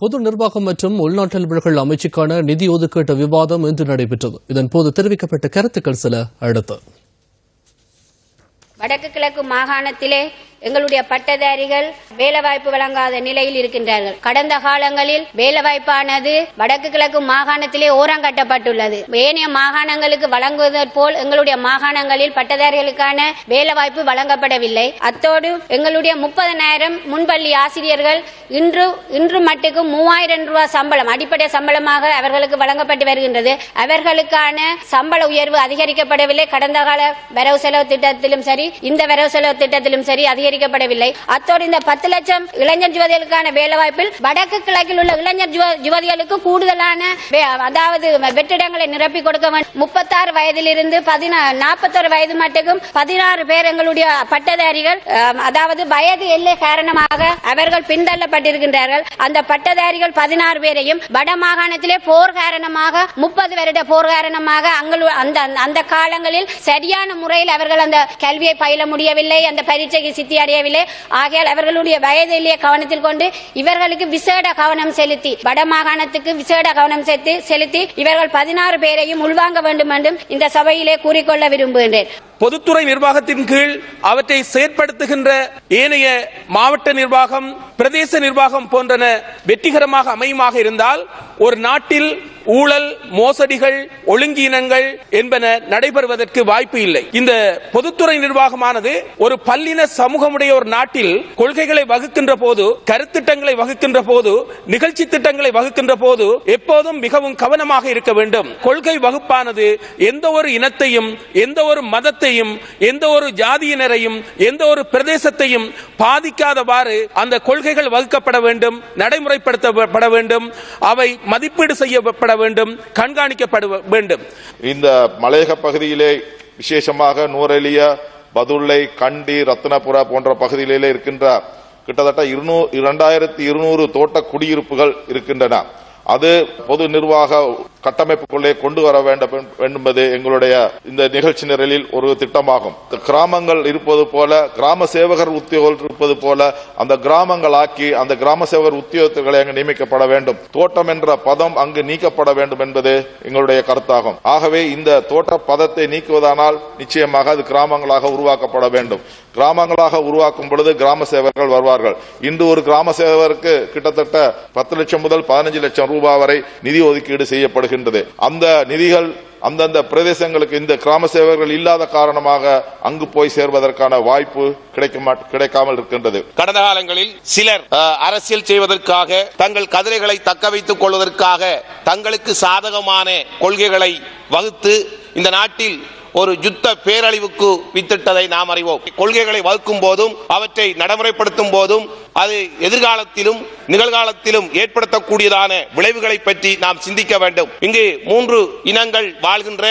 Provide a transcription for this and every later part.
பொது நிர்வாகம் மற்றும் உள்நாட்டு அலுவல்கள் அமைச்சுக்கான நிதி ஒதுக்கீட்டு விவாதம் இன்று நடைபெற்றது. இதன்போது தெரிவிக்கப்பட்ட கருத்துக்கள் சில அடுத்து. வடக்கு கிழக்கு மாகாணத்திலே எங்களுடைய பட்டதாரிகள் வேலைவாய்ப்பு வழங்காத நிலையில் இருக்கின்றார்கள். கடந்த காலங்களில் வேலைவாய்ப்பானது வடக்கு கிழக்கு மாகாணத்திலே ஓரங்கட்டப்பட்டுள்ளது. ஏனைய மாகாணங்களுக்கு வழங்குவதற் போல் எங்களுடைய மாகாணங்களில் பட்டதாரிகளுக்கான வேலைவாய்ப்பு வழங்கப்படவில்லை. அத்தோடு எங்களுடைய முப்பதனாயிரம் முன்பள்ளி ஆசிரியர்கள் இன்று இன்று மட்டுக்கு மூவாயிரம் ரூபாய் சம்பளம் அடிப்படை சம்பளமாக அவர்களுக்கு வழங்கப்பட்டு வருகின்றது. அவர்களுக்கான சம்பள உயர்வு அதிகரிக்கப்படவில்லை. கடந்த கால வரவு செலவு திட்டத்திலும் சரி இந்த வரவு செலவு திட்டத்திலும் சரி அதிகரிக்கப்படவில்லை அத்தோடு இந்த பத்து லட்சம் இளைஞர் யுவதிகளுக்கான வேலைவாய்ப்பில் வடக்கு கிழக்கில் உள்ள இளைஞர் யுவதிகளுக்கு கூடுதலான அதாவது வெற்றிடங்களை நிரப்பி கொடுக்க வேண்டும் முப்பத்தாறு வயதிலிருந்து நாற்பத்தொரு வயது மட்டுக்கும் பதினாறு பேர் எங்களுடைய பட்டதாரிகள் அதாவது வயது எல்லை காரணமாக அவர்கள் பின்தள்ளப்பட்டிருக்கின்றார்கள். அந்த பட்டதாரிகள் பதினாறு பேரையும் வட மாகாணத்திலே போர் காரணமாக முப்பது வருட போர் காரணமாக அந்த அந்த காலங்களில் சரியான முறையில் அவர்கள் அந்த கல்வியை பயில முடியவில்லை. அந்த பரீட்சைக்கு சித்தி அடையவில்லை. ஆகையால் அவர்களுடைய வயதிலேயே கவனத்தில் கொண்டு இவர்களுக்கு விசேட கவனம் செலுத்தி வட மாகாணத்துக்கு விசேட கவனம் செலுத்தி செலுத்தி இவர்கள் பதினாறு பேரையும் உள்வாங்க வேண்டும் என்றும் இந்த சபையிலே கூறிக்கொள்ள விரும்புகின்றேன். பொதுத்துறை நிர்வாகத்தின் கீழ் அவற்றை செயற்படுத்துகின்ற ஏனைய மாவட்ட நிர்வாகம் பிரதேச நிர்வாகம் போன்றன வெற்றிகரமாக அமையுமாக இருந்தால் ஒரு நாட்டில் ஊழல் மோசடிகள் ஒழுங்கீனங்கள் என்பன நடைபெறுவதற்கு வாய்ப்பு இல்லை. இந்த பொதுத்துறை நிர்வாகமானது ஒரு பல்லின சமூகமுடைய ஒரு நாட்டில் கொள்கைகளை வகுக்கின்ற போது கருத்திட்டங்களை வகுக்கின்ற போது நிகழ்ச்சி திட்டங்களை வகுக்கின்ற போது எப்போதும் மிகவும் கவனமாக இருக்க வேண்டும். கொள்கை வகுப்பானது எந்த ஒரு இனத்தையும் எந்த ஒரு மதத்தையும் எந்த ஒரு ஜாதியினரையும் எந்த ஒரு பிரதேசத்தையும் பாதிக்காதவாறு அந்த கொள்கைகள் வகுக்கப்பட வேண்டும் நடைமுறைப்படுத்தப்பட வேண்டும் அவை மதிப்பீடு செய்யப்பட வேண்டும் கண்காணிக்கப்பட வேண்டும். இந்த மலையக பகுதியிலே விசேஷமாக நூரெலியா பதுள்ளை கண்டி ரத்னபுரா போன்ற பகுதிகளிலே இருக்கின்ற கிட்டத்தட்ட இரண்டாயிரத்தி இருநூறு தோட்ட குடியிருப்புகள் இருக்கின்றன. அது பொது நிர்வாக கட்டமைப்புக்குள்ளே கொண்டு வர வேண்டும் என்பது எங்களுடைய இந்த நிகழ்ச்சி நிரலில் ஒரு திட்டமாகும். கிராமங்கள் இருப்பது போல கிராம சேவகர் உத்தியோகம் இருப்பது போல அந்த கிராமங்கள் ஆக்கி அந்த கிராம சேவகர் உத்தியோகத்தர்களை அங்கு நியமிக்கப்பட வேண்டும். தோட்டம் என்ற பதம் அங்கு நீக்கப்பட வேண்டும் என்பது எங்களுடைய கருத்தாகும். ஆகவே இந்த தோட்ட பதத்தை நீக்குவதானால் நிச்சயமாக அது கிராமங்களாக உருவாக்கப்பட வேண்டும். கிராமங்களாக உருவாக்கும் பொழுது கிராம சேவகர்கள் வருவார்கள். இன்று ஒரு கிராம சேவகருக்கு கிட்டத்தட்ட பத்து லட்சம் முதல் பதினஞ்சு லட்சம் ரூபாய் வரை நிதி ஒதுக்கீடு செய்யப்படுகின்றது. அந்த நிதிகள் அந்தந்த பிரதேசங்களுக்கு இந்த கிராம சேவர்கள் இல்லாத காரணமாக அங்கு போய் சேர்வதற்கான வாய்ப்பு கிடைக்க கிடைக்காமல் இருக்கின்றது. கடந்த காலங்களில் சிலர் அரசியல் செய்வதற்காக தங்கள் கதிரைகளை தக்க வைத்துக் கொள்வதற்காக தங்களுக்கு சாதகமான கொள்கைகளை வகுத்து இந்த நாட்டில் ஒரு யுத்த பேரழிவுக்கு வித்திட்டதை நாம் அறிவோம். கொள்கைகளை வகுக்கும் போதும் அவற்றை நடைமுறைப்படுத்தும் போதும் அது எதிர்காலத்திலும் நிகழ்காலத்திலும் ஏற்படுத்தக்கூடியதான விளைவுகளை பற்றி நாம் சிந்திக்க வேண்டும். இங்கு மூன்று இனங்கள் வாழ்கின்ற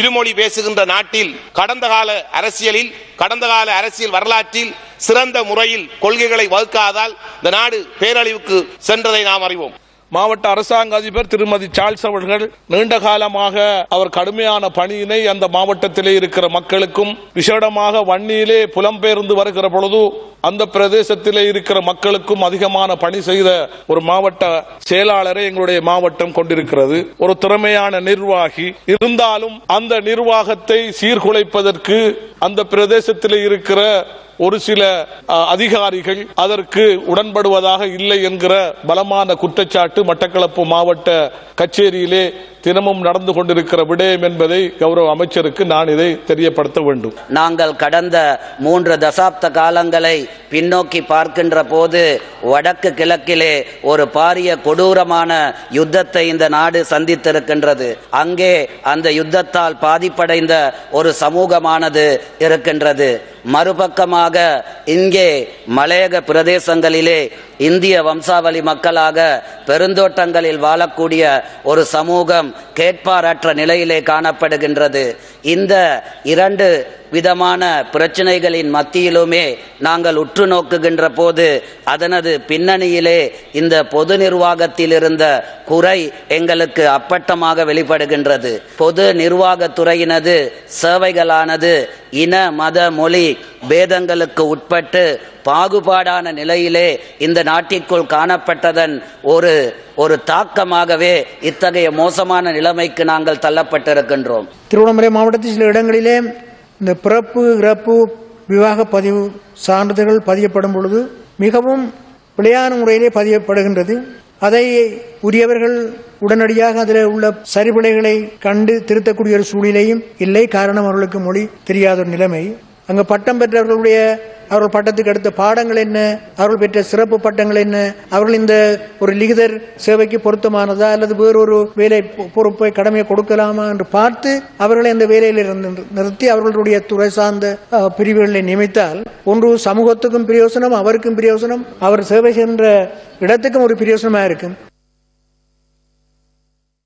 இருமொழி பேசுகின்ற நாட்டில் கடந்த கால அரசியலில் கடந்த கால அரசியல் வரலாற்றில் சிறந்த முறையில் கொள்கைகளை வகுக்காதால் இந்த நாடு பேரழிவுக்கு சென்றதை நாம் அறிவோம். மாவட்ட அரசாங்க அதிபர் திருமதி சார்ல்ஸ் அவர்கள் நீண்ட காலமாக அவர் கடுமையான பணியினை அந்த மாவட்டத்திலே இருக்கிற மக்களுக்கும் விசேடமாக வன்னியிலே புலம்பெயர்ந்து வருகிற பொழுது அந்த பிரதேசத்திலே இருக்கிற மக்களுக்கும் அதிகமான பணி செய்த ஒரு மாவட்ட செயலாளரை எங்களுடைய மாவட்டம் கொண்டிருக்கிறது. ஒரு திறமையான நிர்வாகி. இருந்தாலும் அந்த நிர்வாகத்தை சீர்குலைப்பதற்கு அந்த பிரதேசத்திலே இருக்கிற ஒரு சில அதிகாரிகள் அதற்கு உடன்படுவதாக இல்லை என்கிற பலமான குற்றச்சாட்டு மட்டக்களப்பு மாவட்ட கச்சேரியிலே தினமும் நடந்து கொண்டிருக்கிற விடயம் என்பதை கௌரவ அமைச்சருக்கு நான் இதை தெரியப்படுத்த வேண்டும். நாங்கள் கடந்த மூன்று தசாப்த காலங்களை பின்னோக்கி பார்க்கின்ற போது வடக்கு கிழக்கிலே ஒரு பாரிய கொடூரமான யுத்தத்தை இந்த நாடு சந்தித்திருக்கின்றது. அங்கே அந்த யுத்தத்தால் பாதிப்படைந்த ஒரு சமூகமானது இருக்கின்றது. மறுபக்கமாக இங்கே மலையக பிரதேசங்களிலே இந்திய வம்சாவளி மக்களாக பெருந்தோட்டங்களில் வாழக்கூடிய ஒரு சமூகம் கேட்பாரற்ற நிலையிலே காணப்படுகின்றது. இந்த இரண்டு விதமான பிரச்சனைகளின் மத்தியிலுமே நாங்கள் உற்று நோக்குகின்ற போது அதனது பின்னணியிலே இந்த பொது நிர்வாகத்தில் இருந்த குறை எங்களுக்கு அப்பட்டமாக வெளிப்படுகின்றது. பொது நிர்வாகத்துறையினது சேவைகளானது இன மத மொழி பேதங்களுக்கு உட்பட்டு பாகுபாடான நிலையிலே இந்த நாட்டிற்குள் காணப்பட்டதன் ஒரு ஒரு தாக்கமாகவே இத்தகைய மோசமான நிலைமைக்கு நாங்கள் தள்ளப்பட்டிருக்கின்றோம். திருவண்ணாமலை மாவட்டத்தில் சில இடங்களிலே இந்த பிறப்பு இறப்பு விவாக பதிவு சான்றிதழ்கள் பதியப்படும் பொழுது மிகவும் பிழையான முறையிலே பதியப்படுகின்றது. அதை உரியவர்கள் உடனடியாக அதில் உள்ள சரிபிழைகளை கண்டு திருத்தக்கூடிய ஒரு சூழ்நிலையும் இல்லை. காரணம் அவர்களுக்கு மொழி தெரியாத ஒரு நிலைமை. அங்கு பட்டம் பெற்றவர்களுடைய அவர்கள் பட்டத்துக்கு அடுத்த பாடங்கள் என்ன? அவர்கள் பெற்ற சிறப்பு பட்டங்கள் என்ன? அவர்கள் இந்த ஒரு லிகிதர் சேவைக்கு பொருத்தமானதா? அல்லது வேறொரு வேலை பொறுப்பை கடமையை கொடுக்கலாமா என்று பார்த்து அவர்களை அந்த வேலையில் இருந்து நிறுத்தி அவர்களுடைய துறை சார்ந்த பிரிவுகளை நியமித்தால் ஒன்று சமூகத்துக்கும் பிரயோசனம் அவருக்கும் பிரயோசனம் அவர் சேவை சென்ற இடத்துக்கும் ஒரு பிரயோசனமாக இருக்கும்.